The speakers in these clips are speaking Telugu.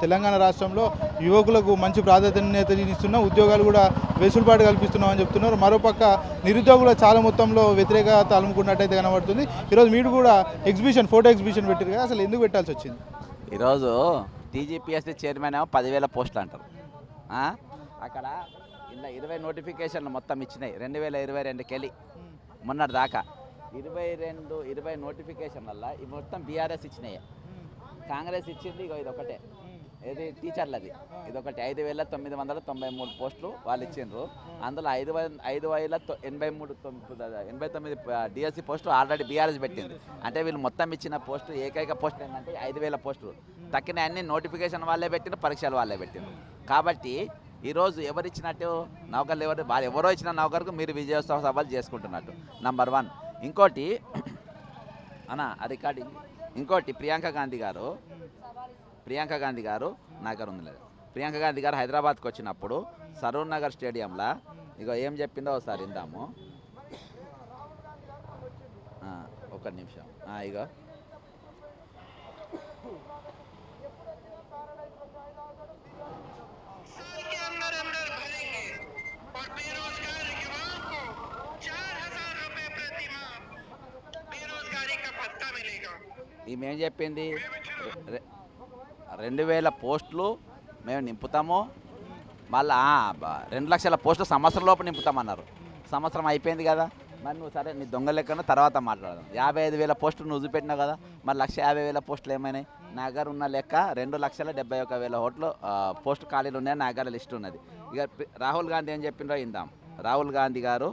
తెలంగాణ రాష్ట్రంలో యువకులకు మంచి ప్రాధాన్యత ఇస్తున్నా ఉద్యోగాలు కూడా వెసులుబాటు కల్పిస్తున్నామని చెప్తున్నారు. మరోపక్క నిరుద్యోగులు చాలా మొత్తంలో వ్యతిరేకత అలుముకున్నట్టయితే కనబడుతుంది. ఈరోజు మీరు కూడా ఎగ్జిబిషన్ ఫోటో ఎగ్జిబిషన్ పెట్టారు కదా అసలు ఎందుకు పెట్టాల్సి వచ్చింది? ఈరోజు టీజీపీఎస్సీ చైర్మన్ ఏమో పదివేల పోస్టులు అంటారు. అక్కడ ఇలా ఇరవై నోటిఫికేషన్లు మొత్తం ఇచ్చినాయి. రెండు వేల ఇరవై రెండుకి వెళ్ళి మొన్నటి దాకా ఇరవై రెండు ఇరవై నోటిఫికేషన్లల్లో ఇవి మొత్తం బీఆర్ఎస్ ఇచ్చినాయి. కాంగ్రెస్ ఇచ్చింది ఇగో ఇది ఒకటే ఇది టీచర్లది. ఇది ఒకటి ఐదు వేల తొమ్మిది వందల తొంభై మూడు పోస్టులు వాళ్ళు ఇచ్చిండ్రు. అందులో ఐదు ఐదు వేల తొ- ఎనభై మూడు తొమ్మిది ఎనభై తొమ్మిది డిఎస్సి పోస్టు ఆల్రెడీ బీఆర్ఎస్ పెట్టింది. అంటే వీళ్ళు మొత్తం ఇచ్చిన పోస్టు ఏకైక పోస్ట్ ఏంటంటే ఐదు వేల పోస్టులు. తక్కిన అన్ని నోటిఫికేషన్ వాళ్ళే పెట్టిండ్రు పరీక్షలు వాళ్ళే పెట్టిండ్రు. కాబట్టి ఈరోజు ఎవరు ఇచ్చినట్టు నౌకర్లు ఎవరు వాళ్ళు ఎవరో ఇచ్చిన నౌకర్కు మీరు విజయోత్సవ సభలు చేసుకుంటున్నట్టు. నంబర్ వన్ ఇంకోటి అన్న అది రికార్డింగ్ ఇంకోటి ప్రియాంక గాంధీ గారు ప్రియాంక గాంధీ గారు నాకర్ ఉంది లేదు ప్రియాంక గాంధీ గారు హైదరాబాద్కి వచ్చినప్పుడు సరూర్ నగర్ స్టేడియంలో ఇక ఏం చెప్పిందో ఒకసారి ఇందాము ఒక నిమిషం. ఇగో. ఈమె ఏం చెప్పింది? రెండు వేల పోస్టులు మేము నింపుతాము. మళ్ళా రెండు లక్షల పోస్టులు సంవత్సరం లోపు నింపుతామన్నారు. సంవత్సరం అయిపోయింది కదా. మరి నువ్వు సరే నీ దొంగ లెక్కన తర్వాత మాట్లాడదాం. యాభై ఐదు వేల పోస్టులు నువ్వు చూపెట్టినావు కదా. మరి లక్ష యాభై వేల పోస్టులు ఏమైనాయి? నా దగ్గర ఉన్న లెక్క రెండు లక్షల డెబ్బై ఒక వేల ఓట్లు పోస్టు ఖాళీలు ఉన్నాయి నా దగ్గర లిస్ట్ ఉన్నది. ఇక రాహుల్ గాంధీ ఏం చెప్పిండ్రో ఇందాం రాహుల్ గాంధీ గారు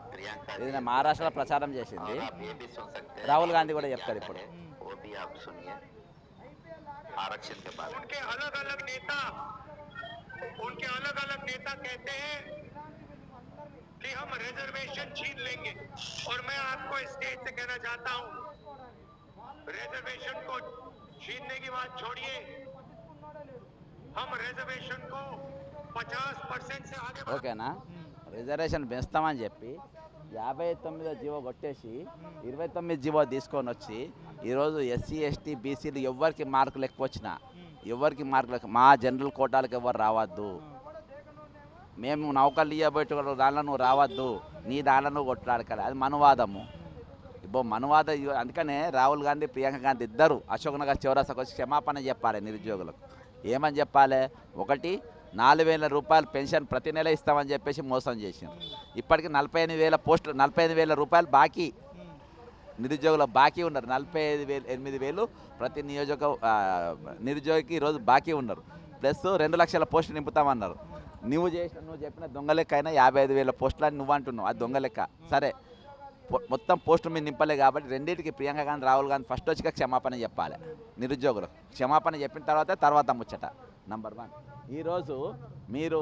ये बात प्रियंका ఇది నేను మహారాష్ట్రలో ప్రచారం చేసింది और आप ये भी सुन सकते हैं రాహుల్ గాంధీ కూడా क्या చెప్తారు ఇప్పుడు करें, वो भी आप सुनिए आरक्षण के बारे में उनके अलग अलग नेता उनके अलग अलग नेता कहते हैं कि हम रिजर्वेशन छीन लेंगे और मैं आपको स्टेज से कहना चाहता हूं रिजर्वेशन को छीनने की बात छोड़िए हम रिजर्वेशन को 50 परसेंट से आगे बढ़ा- ఓకేనా రిజర్వేషన్ పెంచుతామని చెప్పి యాభై తొమ్మిదో జీవో కొట్టేసి ఇరవై తొమ్మిది జీవో తీసుకొని వచ్చి ఈరోజు ఎస్సీ ఎస్టీ బీసీలు ఎవరికి మార్కులు ఎక్కువ వచ్చినా ఎవరికి మార్కులు మా జనరల్ కోటాలకు ఎవరు రావద్దు. మేము నౌకలు ఇవ్వబెట్టు దానిలో నువ్వు రావద్దు నీ దానిలో నువ్వు కొట్లాడకాలి అది మనువాదము. ఇప్పుడు మనువాద అందుకనే రాహుల్ గాంధీ ప్రియాంక గాంధీ ఇద్దరు అశోక్ నగర్ చివరాసకు వచ్చి క్షమాపణ చెప్పాలి నిరుద్యోగులకు. ఏమని చెప్పాలి? ఒకటి నాలుగు వేల రూపాయలు పెన్షన్ ప్రతి నెల ఇస్తామని చెప్పేసి మోసం చేసిండ్రు. ఇప్పటికి నలభై ఎనిమిది వేల పోస్టులు నలభై ఐదు వేల రూపాయలు బాకీ. నిరుద్యోగుల బాకీ ఉన్నారు. నలభై ఐదు వేలు ఎనిమిది వేలు ప్రతి నియోజక నిరుద్యోగికి ఈరోజు బాకీ ఉన్నారు. ప్లస్ రెండు లక్షల పోస్టులు నింపుతామన్నారు. నువ్వు చేసిన నువ్వు చెప్పిన దొంగలెక్క అయినా యాభై ఐదు వేల పోస్టులు అని నువ్వు అంటున్నావు. అది దొంగలెక్క సరే. మొత్తం పోస్టులు మీరు నింపలే కాబట్టి రెండింటికి ప్రియాంక గాంధీ రాహుల్ గాంధీ ఫస్ట్ వచ్చి క్షమాపణ చెప్పాలి. నిరుద్యోగులు. క్షమాపణ చెప్పిన తర్వాత తర్వాత ముచ్చట. నంబర్ వన్ ఈరోజు మీరు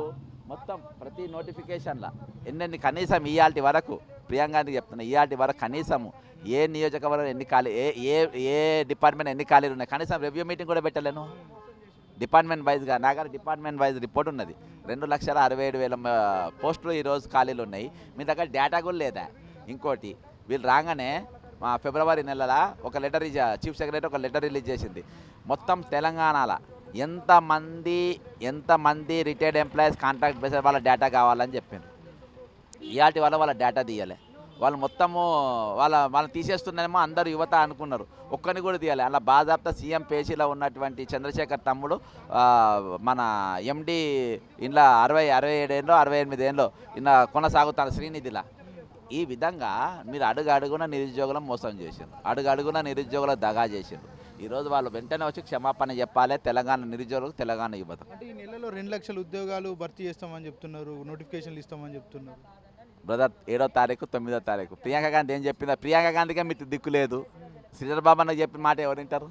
మొత్తం ప్రతి నోటిఫికేషన్లో ఎన్నెన్ని కనీసం ఇయాల్టి వరకు ప్రియాంగానికి చెప్తున్నా ఇయాల్టి వరకు కనీసము ఏ నియోజకవర్గం ఎన్ని ఖాళీ ఏ ఏ ఏ డిపార్ట్మెంట్ ఎన్ని ఖాళీలు ఉన్నాయి? కనీసం రివ్యూ మీటింగ్ కూడా పెట్టలేను. డిపార్ట్మెంట్ వైజ్గా నాగారి డిపార్ట్మెంట్ వైజ్ రిపోర్ట్ ఉన్నది. రెండు లక్షల అరవై ఏడు వేల పోస్టులు ఈరోజు ఖాళీలు ఉన్నాయి. మీ దగ్గర డేటా కూడా లేదా? ఇంకోటి వీళ్ళు రాగానే మా ఫిబ్రవరి నెలల ఒక లెటర్ చీఫ్ సెక్రటరీ ఒక లెటర్ రిలీజ్ చేసింది. మొత్తం తెలంగాణలో ఎంతమంది ఎంతమంది రిటైర్డ్ ఎంప్లాయీస్ కాంట్రాక్ట్ బేస్ వాళ్ళ డేటా కావాలని చెప్పింది ఇవాటి వల్ల వాళ్ళ డేటా తీయాలి. వాళ్ళు మొత్తము వాళ్ళ వాళ్ళని తీసేస్తున్నారేమో అందరూ యువత అనుకున్నారు. ఒక్కరిని కూడా తీయాలి. అలా బాజాప్తా సీఎం పేజీలో ఉన్నటువంటి చంద్రశేఖర్ తమ్ముడు మన ఎండి ఇంట్లో అరవై అరవై ఏడేళ్ళు అరవై ఎనిమిది ఏళ్ళు ఇలా కొనసాగుతాను శ్రీనిధిలా. ఈ విధంగా మీరు అడుగు అడుగున నిరుద్యోగులను మోసం చేసారు అడుగు అడుగున నిరుద్యోగుల దగా చేసిండ్రు. ఈరోజు వాళ్ళు వెంటనే వచ్చి క్షమాపణ చెప్పాలి. తెలంగాణ నిరుద్యోగులకు తెలంగాణ యువత అంటే ఈ నెలలో రెండు లక్షల ఉద్యోగాలు భర్తీ చేస్తామని చెప్తున్నారు నోటిఫికేషన్లు ఇస్తామని చెప్తున్నారు. బ్రదర్ ఏడో తారీఖు తొమ్మిదో తారీఖు. ప్రియాంక గాంధీ ఏం చెప్పిందా? ప్రియాంక గాంధీకే మీకు దిక్కు లేదు. శ్రీధర్ బాబు అన్న చెప్పిన మాట ఎవరు వింటారు?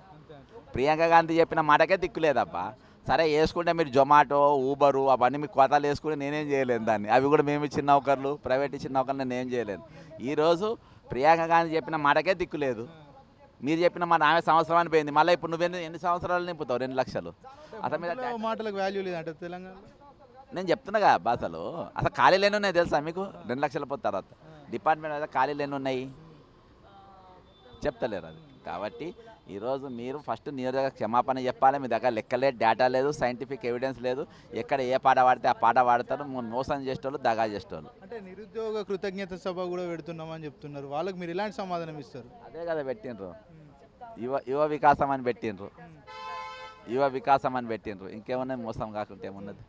ప్రియాంక గాంధీ చెప్పిన మాటకే దిక్కు లేదబ్బా. సరే వేసుకుంటే మీరు జొమాటో ఊబరు అవన్నీ మీకు కోతాలు వేసుకుంటే నేనేం చేయలేను దాన్ని. అవి కూడా మేము ఇచ్చిన నౌకర్లు ప్రైవేట్ ఇచ్చిన నౌకర్లు నేను చేయలేను. ఈరోజు ప్రియాంక గాంధీ చెప్పిన మాటకే దిక్కు లేదు. మీరు చెప్పిన మాట ఆమె సంవత్సరం అని పోయింది. మళ్ళీ ఇప్పుడు నువ్వు ఎన్ని సంవత్సరాలు నింపుతావు? రెండు లక్షలు. అసలు మీద మాటలకు వాల్యూ లేదంట తెలంగాణలో నేను చెప్తున్నాగా బాసలు అసలు ఖాళీలు ఎన్ని ఉన్నాయి తెలుసా మీకు? రెండు లక్షల పోతే తర్వాత. డిపార్ట్మెంట్ అయితే ఖాళీలు ఎన్ని ఉన్నాయి. చెప్తలేరు అది. కాబట్టి ఈరోజు మీరు ఫస్ట్ నియోజక క్షమాపణ చెప్పాలి. మీ దగ్గర లెక్కలేదు డేటా లేదు సైంటిఫిక్ ఎవిడెన్స్ లేదు. ఎక్కడ ఏ పాట పాడితే ఆ పాట పాడతారు. మోసం చేసేటోళ్ళు దగా చేసేటోళ్ళు. అంటే నిరుద్యోగ కృతజ్ఞత సభ కూడా పెడుతున్నామని చెప్తున్నారు. వాళ్ళకి మీరు ఎలాంటి సమాధానం ఇస్తారు? అదే కదా పెట్టిండ్రు. యువ యువ వికాసం అని పెట్టిండ్రు. యువ వికాసం అని పెట్టిండ్రు. ఇంకేమున్నది మోసం కాకుంటే ఏమున్నది?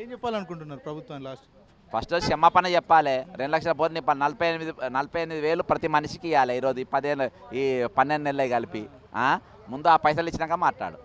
ఏం చెప్పాలనుకుంటున్నారు ప్రభుత్వం లాస్ట్? ఫస్ట్ క్షమాపణ చెప్పాలి. రెండు లక్షల పోతే నీ నలభై ఎనిమిది నలభై ఎనిమిది వేలు ప్రతి మనిషికి ఇవ్వాలి ఈరోజు ఈ పదిహేను ఈ పన్నెండు నెలలు కలిపి. ఆ? ముందు ఆ పైసలు ఇచ్చినాక మాట్లాడు.